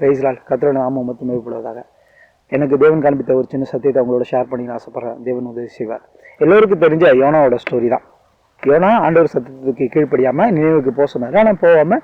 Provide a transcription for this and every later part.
பிரைஸ்லால் கத்திரோட நாம மட்டும் மேற்படுவதாக எனக்கு தேவன் காண்பித்த ஒரு சின்ன சத்தியத்தை அவங்களோட ஷேர் பண்ணி நான் ஆசைப்பட்றேன். தேவன் உதவி செய்வார். எல்லோருக்கும் தெரிஞ்ச யோனாவோட ஸ்டோரி தான். யோனா ஆண்டவர் சத்தியத்துக்கு கீழ்ப்படியாமல் நினைவுக்கு போக சொன்னார். ஆனால் போகாமல்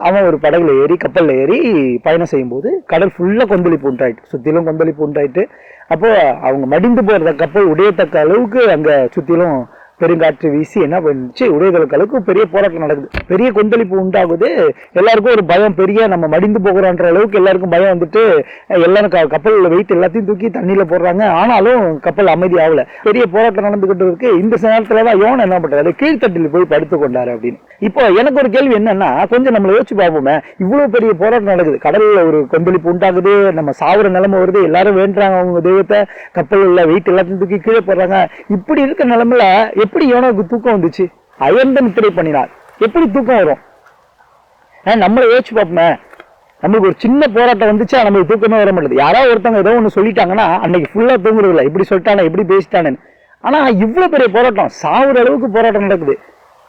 அவன் ஒரு படகுல ஏறி கப்பலில் ஏறி பயணம் செய்யும்போது கடல் ஃபுல்லாக கொந்தளிப்பு உண்டாயிட்டு சுற்றிலும் கொந்தளிப்பு உண்டாயிட்டு அப்போது அவங்க மடிந்து போகிறத கப்பல் உடையத்தக்க அளவுக்கு அங்கே சுற்றிலும் பெருங்காற்று வீசி என்ன பண்ணுச்சு? உடையதற்கு அளவுக்கு பெரிய போராட்டம் நடக்குது. பெரிய கொந்தளிப்பு உண்டாகுது. எல்லாருக்கும் ஒரு பயம் பெரிய நம்ம மடிந்து போகிறோன்ற அளவுக்கு எல்லாருக்கும் பயம் வந்துட்டு எல்லாரும் க- கப்பலில் வெயிட் எல்லாத்தையும் தூக்கி தண்ணியில் போடுறாங்க. ஆனாலும் கப்பல் அமைதி ஆகல. பெரிய போராட்டம் நடந்துகிட்டு இருக்கு. இந்த நேரத்தில் தான் யோன் என்ன பண்ணுறாரு கீழ்த்தட்டில் போய் படுத்து கொண்டாரு அப்படின்னு. இப்போ எனக்கு ஒரு கேள்வி என்னன்னா கொஞ்சம் நம்மளை யோசிச்சு பார்ப்போமே இவ்வளவு பெரிய போராட்டம் நடக்குது. கடல்ல ஒரு கொந்தளிப்பு உண்டாகுது நம்ம சாவுற நிலைமை வருது எல்லாரும் வேண்டுறாங்க அவங்க தெய்வத்தை. கப்பல் இல்ல வெயிட் எல்லாத்தையும் தூக்கி கீழே போடுறாங்க. இப்படி இருக்க நிலைமையில எப்படி யோனாவுக்கு தூக்கம் வந்துச்சு? அயர்ந்த நித்திரை பண்ணினார். எப்படி தூக்கம் வரும்? ஆஹ் நம்மளை யோசிச்சு பார்ப்போமே. நம்மளுக்கு ஒரு சின்ன போராட்டம் வந்துச்சா நம்மளுக்கு தூக்கமே வர மாட்டேது யாராவது ஒருத்தவங்க ஏதோ ஒன்று சொல்லிட்டாங்கன்னா அன்னைக்கு ஃபுல்லா தூங்குறது இல்லை இப்படி சொல்லிட்டானே இப்படி பேசிட்டானேன்னு. ஆனா இவ்வளவு பெரிய போராட்டம் சாவுற அளவுக்கு போராட்டம் நடக்குது.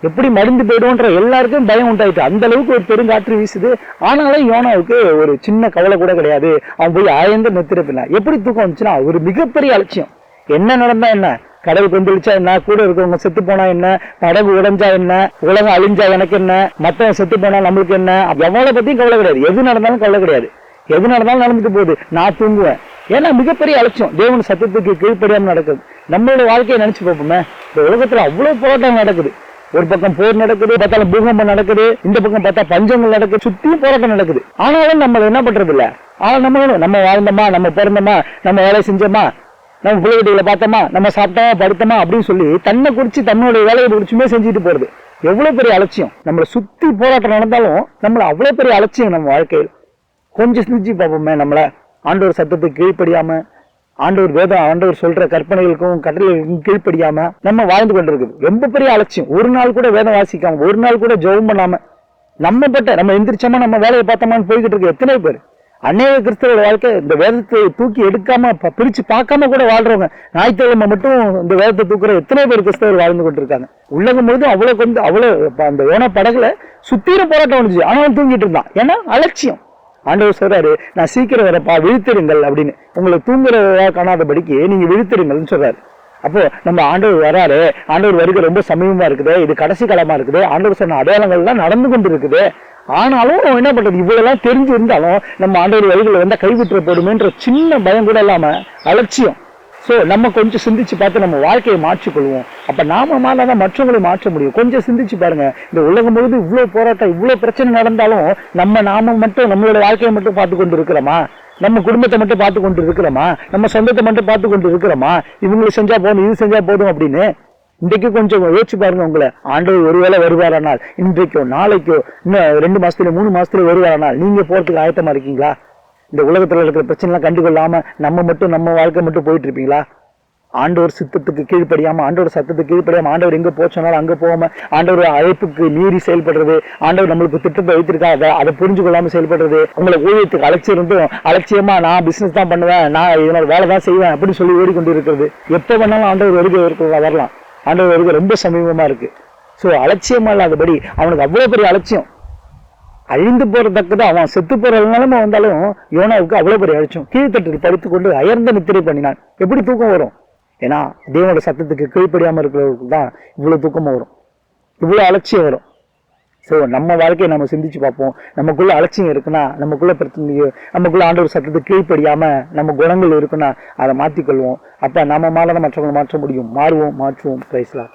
எப்படி மருந்து போயிடும்ன்ற எல்லாருக்கும் பயம் உண்டாயிட்டு. அந்த அளவுக்கு ஒரு பெருங்காற்று வீசுது. ஆனாலும் யோனாவுக்கு ஒரு சின்ன கவலை கூட கிடையாது. அவன் போய் ஆயந்த நித்திரப்பினா எப்படி தூக்கம் வந்துச்சுன்னா ஒரு மிகப்பெரிய அலட்சியம். என்ன நடந்தா என்ன? கடவுள் கொந்தளிச்சா என்ன? கூட இருக்கவங்க செத்து போனா என்ன? படகு உடைஞ்சா என்ன? உலகம் அழிஞ்சா எனக்கு என்ன? மத்தவன் செத்து போனா நம்மளுக்கு என்ன? எவ்வளவு பத்தியும் கவலை கிடையாது. எது நடந்தாலும் கவலை கிடையாது. எது நடந்தாலும் நடந்துட்டு போகுது. நான் தூங்குவேன். ஏன்னா மிகப்பெரிய அலட்சியம். தேவன் சத்தியத்துக்கு கீழ்ப்படியாம நடக்குது. நம்மளோட வாழ்க்கையை நினைச்சு பார்ப்போமே. இந்த உலகத்துல அவ்வளவு போராட்டம் நடக்குது. ஒரு பக்கம் போர் நடக்குது பார்த்தாலும் பூகம்பம் நடக்குது இந்த பக்கம் பார்த்தா பஞ்சங்கள் நடக்குது சுத்தியும் போராட்டம் நடக்குது. ஆனாலும் நம்ம என்ன பண்றது இல்ல ஆனா நம்ம நம்ம வாழ்ந்தோமா? நம்ம பிறந்தோமா? நம்ம வேலை செஞ்சோமா? நம்ம பிள்ளைகளை பார்த்தோமா? நம்ம சாப்பிட்டோமா? படுத்தோமா? அப்படின்னு சொல்லி தன்னை குறிச்சு தன்னோட வேலையை குறிச்சுமே செஞ்சுட்டு போறது. எவ்வளவு பெரிய அலட்சியம். நம்மளை சுத்தி போராட்டம் நடந்தாலும் நம்மளை அவ்வளவு பெரிய அலட்சியம் நம்ம வாழ்க்கையில். கொஞ்சம் சிந்திச்சு பார்ப்போமே நம்மளை. ஆண்டோர் சத்தத்துக்கு கீழ்ப்படியாமல் ஆண்டவர் வேதம் ஆண்டவர் சொல்ற கற்பனைகளுக்கும் கட்டளைகளுக்கும் கீழ்ப்படியாம நம்ம வாழ்ந்து கொண்டிருக்குது. ரொம்ப பெரிய அலட்சியம். ஒரு நாள் கூட வேதம் வாசிக்காம ஒரு நாள் கூட ஜெபம் பண்ணாம நம்ம பட்ட நம்ம எந்திரிச்சோமா நம்ம வேலையை பார்த்தோமான்னு போய்கிட்டு இருக்கு எத்தனை பேர்? அநேக கிறிஸ்தவர்கள் வாழ்க்கை இந்த வேதத்தை தூக்கி எடுக்காம ப- பிரிச்சு பார்க்காம கூட வாழ்றவங்க ஞாயிற்றுக்கிழமை மட்டும் இந்த வேதத்தை தூக்குற எத்தனை பேர் கிறிஸ்தவர் வாழ்ந்து கொண்டிருக்காங்க? உலகம் முழுதும் அவ்வளவு கொண்டு அவ்வளவு அந்த ஓன படகுல சுத்தீர போராட்டம் வந்துச்சு. ஆனாலும் தூங்கிட்டு இருந்தான். ஏன்னா அலட்சியம். ஆண்டவர் சொல்றாரு நான் சீக்கிரம் வரப்பா விழித்திருங்கள் அப்படின்னு. உங்களை தூங்குறதா காணாதபடிக்கு நீங்க விழித்திருங்கள்னு சொல்றாரு. அப்போ நம்ம ஆண்டவர் வராரு ஆண்டவர் வருகை ரொம்ப சமீபமா இருக்குது இது கடைசி காலமா இருக்குது ஆண்டவர் சொன்ன அடையாளங்கள்லாம் நடந்து கொண்டு இருக்குது ஆனாலும் என்ன பண்றது? இவ்வளவு தெரிஞ்சு இருந்தாலும் நம்ம ஆண்டவர் வரிகளை வந்தால் கைவிட்டுற போடுமேன்ற சின்ன பயம் கூட இல்லாம அலட்சியம். ஸோ நம்ம கொஞ்சம் சிந்திச்சு பார்த்து நம்ம வாழ்க்கையை மாற்றிக்கொள்வோம். அப்போ நாம மாறாதான் மற்றவங்களை மாற்ற முடியும். கொஞ்சம் சிந்திச்சு பாருங்க. இந்த உலகம் முழுவதும் இவ்வளோ போராட்டம் இவ்வளோ பிரச்சனை நடந்தாலும் நம்ம நாம மட்டும் நம்மளோட வாழ்க்கையை மட்டும் பார்த்து கொண்டு இருக்கிறோமா நம்ம குடும்பத்தை மட்டும் பார்த்து கொண்டு இருக்கிறோமா நம்ம சொந்தத்தை மட்டும் பார்த்து கொண்டு இருக்கிறோமா இவங்களை செஞ்சா போதும் இது செஞ்சா போதும் அப்படின்னு இன்றைக்கு கொஞ்சம் யோசிச்சு பாருங்க உங்களை. ஆண்டவர் ஒருவேளை வருவாரானால் இன்றைக்கோ நாளைக்கோ இன்னும் ரெண்டு மாசத்துல மூணு மாசத்துல வருவாரானால் நீங்க போறதுக்கு ஆயத்தமா இருக்கீங்களா? இந்த உலகத்தில் இருக்கிற பிரச்சனைலாம் கண்டுகொள்ளாமல் நம்ம மட்டும் நம்ம வாழ்க்கை மட்டும் போயிட்டு இருப்பீங்களா? ஆண்டவர் சித்தத்துக்கு கீழ்ப்படியாமல் ஆண்டவர் சத்தத்துக்கு கீழ்ப்படியாமல் ஆண்டவர் எங்கே போச்சோனாலும் அங்கே போகாமல் ஆண்டவர் அழைப்புக்கு மீறி செயல்படுறது ஆண்டவர் நம்மளுக்கு திட்டத்தை வைத்திருக்கா அதை அதை புரிஞ்சு கொள்ளாமல் செயல்படுறது உங்களை ஊழியத்துக்கு அலட்சியிருந்தும் அலட்சியமாக நான் பிஸ்னஸ் தான் பண்ணுவேன் நான் இதனோட வேலை தான் செய்வேன் அப்படின்னு சொல்லி ஓடிக்கொண்டு இருக்கிறது எப்போ வேணாலும் ஆண்டவர் வருகை இருக்கிறதா வரலாம். ஆண்டவர் வருகை ரொம்ப சமீபமாக இருக்குது ஸோ அலட்சியமாக இல்லாதபடி அவனுக்கு அவ்வளோ பெரிய அலட்சியம். அழிந்து போறதக்கது அவன் செத்து போற நிலைமை வந்தாலும் யோனாவுக்கு அவ்வளவு பெரிய அழிச்சோம். கீழ்த்தட்டில் படுத்துக் கொண்டு அயர்ந்த நித்திரை பண்ணினான். எப்படி தூக்கம் வரும்? ஏன்னா தேவனோட சத்தத்துக்கு கீழ்ப்படியாம இருக்கிறவங்களுக்கு தான் இவ்வளவு தூக்கமும் வரும். இவ்வளவு அலட்சியம் வரும். ஸோ நம்ம வாழ்க்கையை நம்ம சிந்திச்சு பார்ப்போம். நமக்குள்ள அலட்சியம் இருக்குன்னா நமக்குள்ள பிரச்சனையோ நமக்குள்ள ஆண்டவர் சத்தத்துக்கு கீழ்ப்படியாம நம்ம குணங்கள் இருக்குன்னா அதை மாற்றிக்கொள்வோம் அப்ப நம்ம மாறாத மற்றவங்களை மாற்ற முடியும். மாறுவோம் மாற்றுவோம். பிரைஸ்லாம்